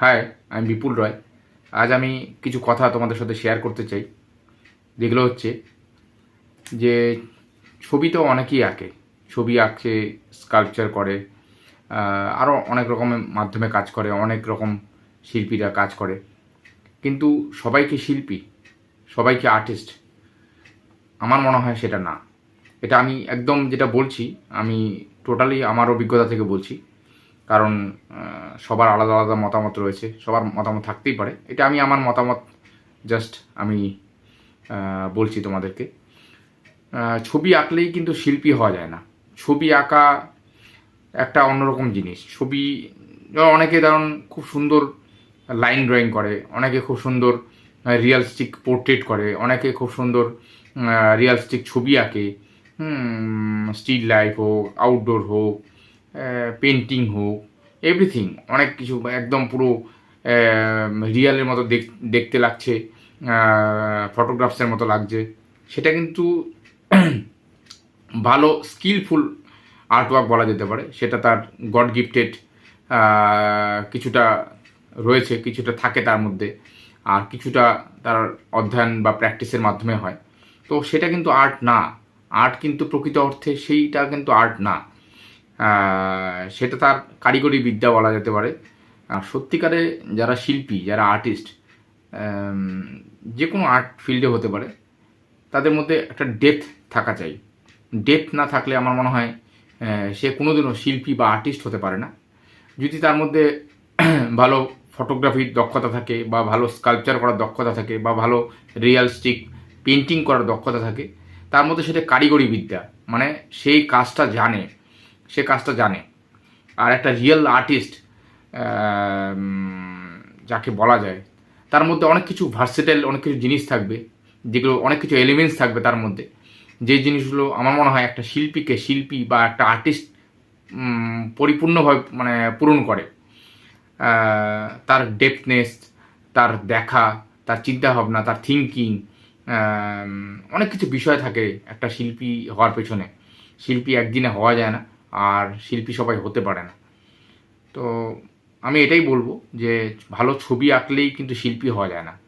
High আমি বিপুল রয় আজ আমি কিছু কথা তোমাদের সাথে শেয়ার করতে চাই। যেগুলো হচ্ছে যে ছবি তো অনেকেই আঁকে। ছবি আঁকে স্কাল্পচার করে আরও অনেক রকমের মাধ্যমে কাজ করে, অনেক রকম শিল্পীরা কাজ করে। কিন্তু সবাইকে শিল্পী, সবাইকে আর্টিস্ট আমার মনে হয় সেটা না। এটা আমি একদম যেটা বলছি, আমি টোটালি আমার অভিজ্ঞতা থেকে বলছি। কারণ সবার আলাদা আলাদা মতামত রয়েছে, সবার মতামত থাকতেই পারে। এটা আমি আমার মতামত, জাস্ট আমি বলছি তোমাদেরকে। ছবি আঁকলেই কিন্তু শিল্পী হওয়া যায় না। ছবি আঁকা একটা অন্যরকম জিনিস। ছবি অনেকে ধরুন খুব সুন্দর লাইন ড্রয়িং করে, অনেকে খুব সুন্দর রিয়ালিস্টিক পোর্ট্রেট করে, অনেকে খুব সুন্দর রিয়ালিস্টিক ছবি আঁকে। স্টিল লাইফ হোক আউটডোর হোক পেন্টিং হোক এভরিথিং অনেক কিছু, একদম পুরো রিয়ালের মতো দেখ- দেখতে লাগছে ফটোগ্রাফসের মতো লাগছে। সেটা কিন্তু ভালো স্কিলফুল আর্টওয়ার্ক বলা যেতে পারে। সেটা তার গড গিফটেড কিছুটা রয়েছে, কিছুটা থাকে তার মধ্যে, আর কিছুটা তার অধ্যয়ন বা প্র্যাকটিসের মাধ্যমে হয়। তো সেটা কিন্তু আর্ট না। আর্ট কিন্তু প্রকৃত অর্থে সেইটা কিন্তু আর্ট না। সেটা তার কারিগরি বিদ্যা বলা যেতে পারে। আর সত্যিকারে যারা শিল্পী, যারা আর্টিস্ট যে কোনো আর্ট ফিল্ডে হতে পারে, তাদের মধ্যে একটা ডেপথ থাকা চাই। ডেপথ না থাকলে আমার মনে হয় সে কোনোদিনও শিল্পী বা আর্টিস্ট হতে পারে না। যদি তার মধ্যে ভালো ফটোগ্রাফির দক্ষতা থাকে বা ভালো স্কাল্পচার করার দক্ষতা থাকে বা ভালো রিয়ালিস্টিক পেন্টিং করার দক্ষতা থাকে, তার মধ্যে সেটা কারিগরি বিদ্যা। মানে সেই কাজটা জানে। সে কাজটা জানে। আর একটা রিয়েল আর্টিস্ট যাকে বলা যায়, তার মধ্যে অনেক কিছু ভার্সেটাইল অনেক কিছু জিনিস থাকবে, যেগুলো অনেক কিছু এলিমেন্টস থাকবে তার মধ্যে। যে জিনিসগুলো আমার মনে হয় একটা শিল্পীকে, শিল্পী বা একটা আর্টিস্ট পরিপূর্ণভাবে মানে পূরণ করে। তার ডেপথনেস তার দেখা, তার চিন্তাভাবনা, তার থিঙ্কিং অনেক কিছু বিষয় থাকে একটা শিল্পী হওয়ার পেছনে। শিল্পী একদিনে হওয়া যায় না। আর শিল্পী সবাই হতে পারে না। তো আমি এটাই বলব যে ভালো ছবি আঁকলেই কিন্তু শিল্পী হওয়া যায় না।